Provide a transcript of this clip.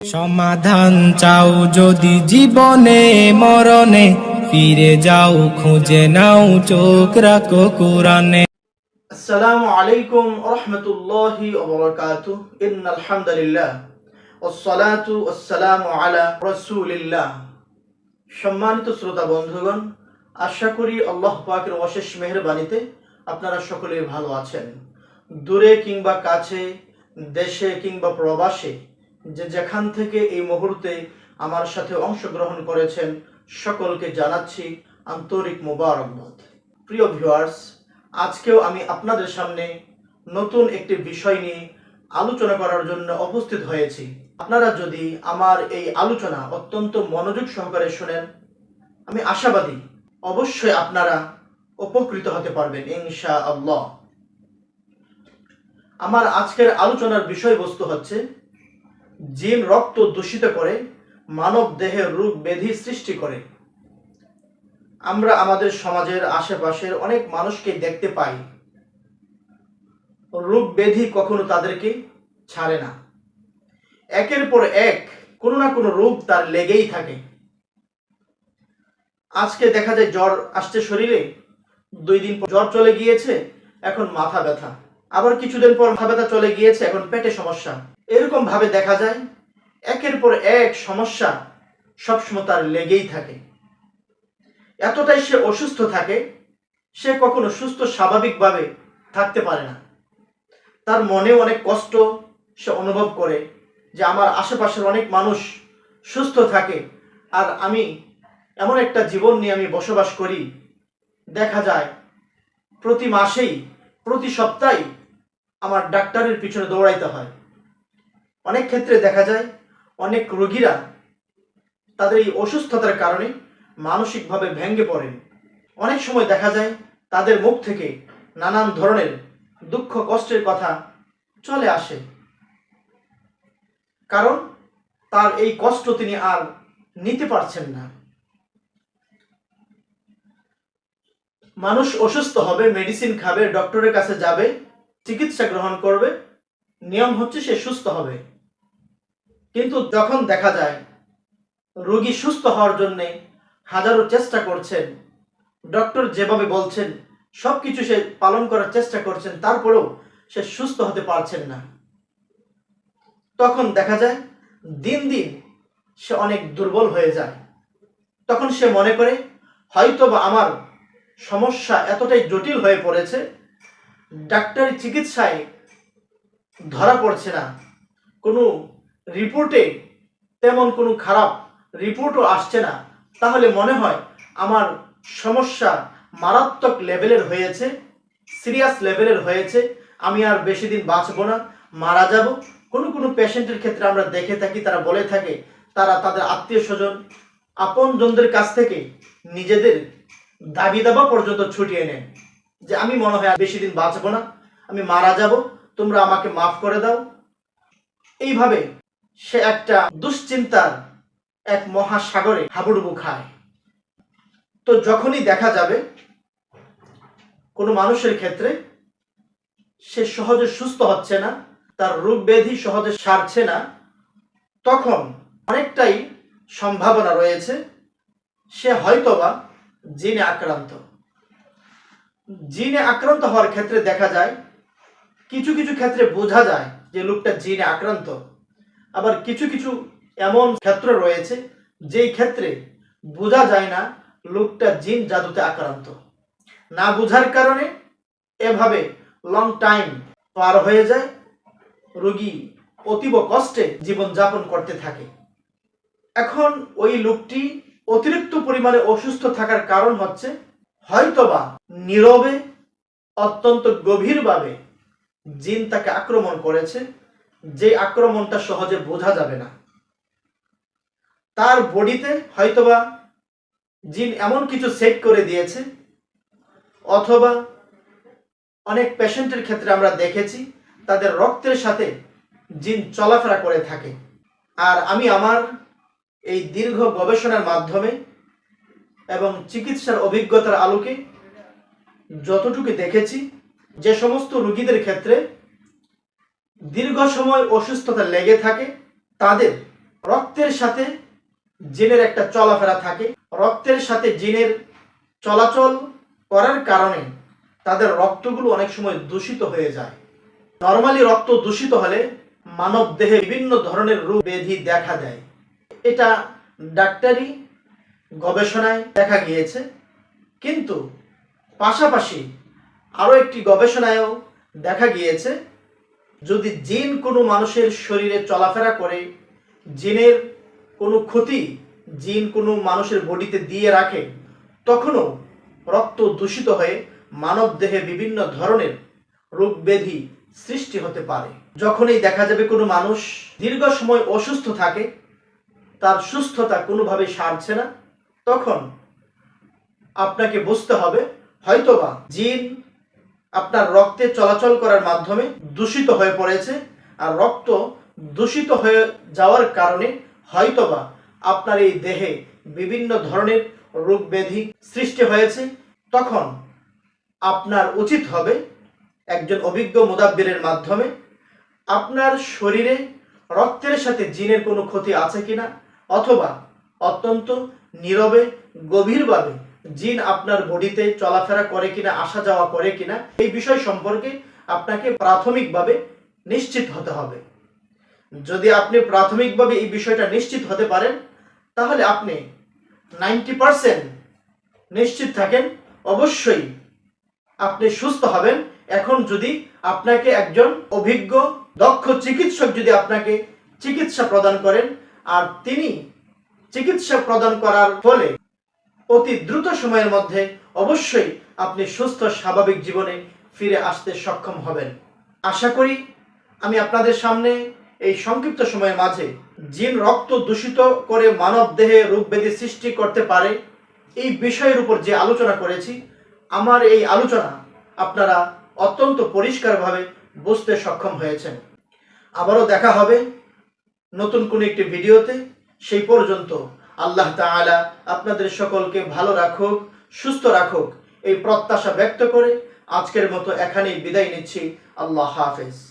সমাধান চাও যদি জীবনে, মরণে, ফিরে যাও, খুঁজে নাও, চোখ রাখো কোরআনে। আসসালামু আলাইকুম রহমতুল্লাহি ওবরাকাতু ইন্নাল হামদুলিল্লাহ সম্মানিত শ্রোতা বন্ধুগণ, আশা করি আল্লাহ পাকের অশেষ মেহেরবানিতে আপনারা সকলে ভালো আছেন। দূরে কিংবা কাছে, দেশে কিংবা প্রবাসে যে যেখান থেকে এই মুহূর্তে আমার সাথে অংশগ্রহণ করেছেন, সকলকে জানাচ্ছি আন্তরিক মোবারকবাদ। প্রিয় ভিউয়ার্স আজকেও আমি আপনাদের সামনে নতুন একটি বিষয় নিয়ে আলোচনা করার জন্য উপস্থিত হয়েছি। আপনারা যদি আমার এই আলোচনা অত্যন্ত মনোযোগ সহকারে শুনেন, আমি আশাবাদী অবশ্যই আপনারা উপকৃত হতে পারবেন ইনশা আল্লাহ আমার আজকের আলোচনার বিষয়বস্তু হচ্ছে জিন রক্ত দূষিত করে, মানব দেহে রোগ ব্যাধি সৃষ্টি করে। আমরা আমাদের সমাজের আশেপাশের অনেক মানুষকে দেখতে পাই। রোগ ব্যাধি কখনো তাদেরকে ছাড়ে না। একের পর এক কোনো না কোনো রোগ তার লেগেই থাকে। আজকে দেখা যায় জ্বর আসছে শরীরে, দুই দিন জ্বর চলে গিয়েছে, এখন মাথা ব্যথা। আবার কিছুদিন পর মাথা চলে গিয়েছে, এখন পেটে সমস্যা। এরকম ভাবে দেখা যায়, একের পর এক সমস্যা সবসময় তার লেগেই থাকে। এতটাই সে অসুস্থ থাকে, সে কখনো সুস্থ স্বাভাবিকভাবে থাকতে পারে না। তার মনে অনেক কষ্ট সে অনুভব করে যে আমার আশেপাশের অনেক মানুষ সুস্থ থাকে আর আমি এমন একটা জীবন নিয়ে আমি বসবাস করি। দেখা যায়, প্রতি মাসেই, প্রতি সপ্তাহে আমার ডাক্তারের পিছনে দৌড়াইতে হয়। অনেক ক্ষেত্রে দেখা যায়, অনেক রোগীরা তাদের এই অসুস্থতার কারণে মানসিকভাবে ভেঙ্গে পড়েন। অনেক সময় দেখা যায়, তাদের মুখ থেকে নানান ধরনের দুঃখ, কষ্টের কথা চলে আসে। কারণ তার এই কষ্ট তিনি আর নিতে পারছেন না। মানুষ অসুস্থ হবে মেডিসিন খাবে ডক্টরের কাছে যাবে চিকিৎসা গ্রহণ করবে, নিয়ম হচ্ছে সে সুস্থ হবে। কিন্তু যখন দেখা যায় রোগী সুস্থ হওয়ার জন্যে হাজারো চেষ্টা করছেন, ডক্টর যেভাবে বলছেন সব কিছু সে পালন করার চেষ্টা করছেন, তারপরেও সে সুস্থ হতে পারছেন না। তখন দেখা যায় দিন দিন সে অনেক দুর্বল হয়ে যায়। তখন সে মনে করে হয়তো বা আমার সমস্যা এতটাই জটিল হয়ে পড়েছে ডাক্তারি চিকিৎসায় ধরা পড়ছে না। কোনো রিপোর্টে তেমন কোনো খারাপ রিপোর্টও আসছে না। তাহলে মনে হয় আমার সমস্যা মারাত্মক লেভেলের হয়েছে, সিরিয়াস লেভেলের হয়েছে। আমি আর বেশি দিন বাঁচবো না, মারা যাব। কোনো কোনো পেশেন্টের ক্ষেত্রে আমরা দেখে থাকি, তারা বলে থাকে, তারা তাদের আত্মীয় স্বজন, আপনজনদের কাছ থেকে নিজেদের দাবি দাবা পর্যন্ত ছুটিয়ে নেন। যে আমি মনে হয় বেশি দিন বাঁচবো না, আমি মারা যাব, তোমরা আমাকে মাফ করে দাও। এইভাবে সে একটা দুশ্চিন্তার এক মহাসাগরে হাবুডুবু খায়। তো যখনই দেখা যাবে কোনো মানুষের ক্ষেত্রে, সে সহজে সুস্থ হচ্ছে না, তার রোগ ব্যাধি সহজে সারছে না, তখন অনেকটাই সম্ভাবনা রয়েছে, সে হয়তোবা জিনে আক্রান্ত। জিনে আক্রান্ত হওয়ার ক্ষেত্রে দেখা যায়, কিছু কিছু ক্ষেত্রে বোঝা যায় যে লোকটা জিনে আক্রান্ত। আবার কিছু কিছু এমন ক্ষেত্র রয়েছে, যেই ক্ষেত্রে বোঝা যায় না লোকটা জিন জাদুতে আক্রান্ত। না বোঝার কারণে এভাবে লং টাইম পার হয়ে যায়, রোগী অতীব কষ্টে জীবনযাপন করতে থাকে। এখন ওই লোকটি অতিরিক্ত পরিমাণে অসুস্থ থাকার কারণ হচ্ছে হয়তোবা নীরবে, অত্যন্ত গভীরভাবে জিন তাকে আক্রমণ করেছে, যে আক্রমণটা সহজে বোঝা যাবে না। তার বডিতে হয়তোবা জিন এমন কিছু সেট করে দিয়েছে, অথবা অনেক পেশেন্টের ক্ষেত্রে আমরা দেখেছি, তাদের রক্তের সাথে জিন চলাফেরা করে থাকে। আর আমি আমার এই দীর্ঘ গবেষণার মাধ্যমে এবং চিকিৎসার অভিজ্ঞতার আলোকে যতটুকু দেখেছি, যে সমস্ত রোগীদের ক্ষেত্রে দীর্ঘ সময় অসুস্থতা লেগে থাকে, তাদের রক্তের সাথে জিনের একটা চলাফেরা থাকে। রক্তের সাথে জিনের চলাচল করার কারণে তাদের রক্তগুলো অনেক সময় দূষিত হয়ে যায়। নর্মালি রক্ত দূষিত হলে মানব দেহে বিভিন্ন ধরনের রোগ ব্যাধি দেখা দেয়। এটা ডাক্তারি গবেষণায় দেখা গিয়েছে। কিন্তু পাশাপাশি আরও একটি গবেষণায়ও দেখা গিয়েছে, যদি জিন কোনো মানুষের শরীরে চলাফেরা করে, জিনের কোনো ক্ষতি জিন কোনো মানুষের বডিতে দিয়ে রাখে, তখনও রক্ত দূষিত হয়ে মানব দেহে বিভিন্ন ধরনের রোগ ব্যাধি সৃষ্টি হতে পারে। যখনই দেখা যাবে কোনো মানুষ দীর্ঘ সময় অসুস্থ থাকে, তার সুস্থতা কোনোভাবে সারছে না। তখন আপনাকে বুঝতে হবে, হয়তোবা জিন আপনার রক্তে চলাচল করার মাধ্যমে দূষিত হয়ে পড়েছে আর রক্ত দূষিত হয়ে যাওয়ার কারণে হয়তোবা আপনার এই দেহে বিভিন্ন ধরনের রোগ ব্যাধি সৃষ্টি হয়েছে। তখন আপনার উচিত হবে একজন অভিজ্ঞ মুদাব্বিরের মাধ্যমে আপনার শরীরে রক্তের সাথে জিনের কোনো ক্ষতি আছে কিনা অথবা অত্যন্ত নীরবে, গভীরভাবে জিন আপনার বডিতে চলাফেরা করে কিনা, আসা যাওয়া করে কিনা, এই বিষয় সম্পর্কে আপনাকে প্রাথমিকভাবে নিশ্চিত হতে হবে। যদি আপনি প্রাথমিকভাবে এই বিষয়টা নিশ্চিত হতে পারেন, তাহলে আপনি নাইনটি পারসেন্ট নিশ্চিত থাকেন। অবশ্যই আপনি সুস্থ হবেন। এখন যদি আপনাকে একজন অভিজ্ঞ, দক্ষ চিকিৎসক যদি আপনাকে চিকিৎসা প্রদান করেন, আর তিনি চিকিৎসা প্রদান করার ফলে অতি দ্রুত সময়ের মধ্যে অবশ্যই আপনি সুস্থ, স্বাভাবিক জীবনে ফিরে আসতে সক্ষম হবেন। আশা করি আমি আপনাদের সামনে এই সংক্ষিপ্ত সময়ের মাঝে জিন রক্ত দূষিত করে মানব দেহে ব্যাধি সৃষ্টি করতে পারে এই বিষয়ের উপর যে আলোচনা করেছি, আমার এই আলোচনা আপনারা অত্যন্ত পরিষ্কারভাবে বুঝতে সক্ষম হয়েছেন। আবারও দেখা হবে নতুন কোনো একটি ভিডিওতে। সেই পর্যন্ত আল্লাহ তালা আপনাদের সকলকে ভালো রাখুক, সুস্থ রাখুক। এই প্রত্যাশা ব্যক্ত করে আজকের মতো এখানেই বিদায় নিচ্ছি। আল্লাহ হাফেজ।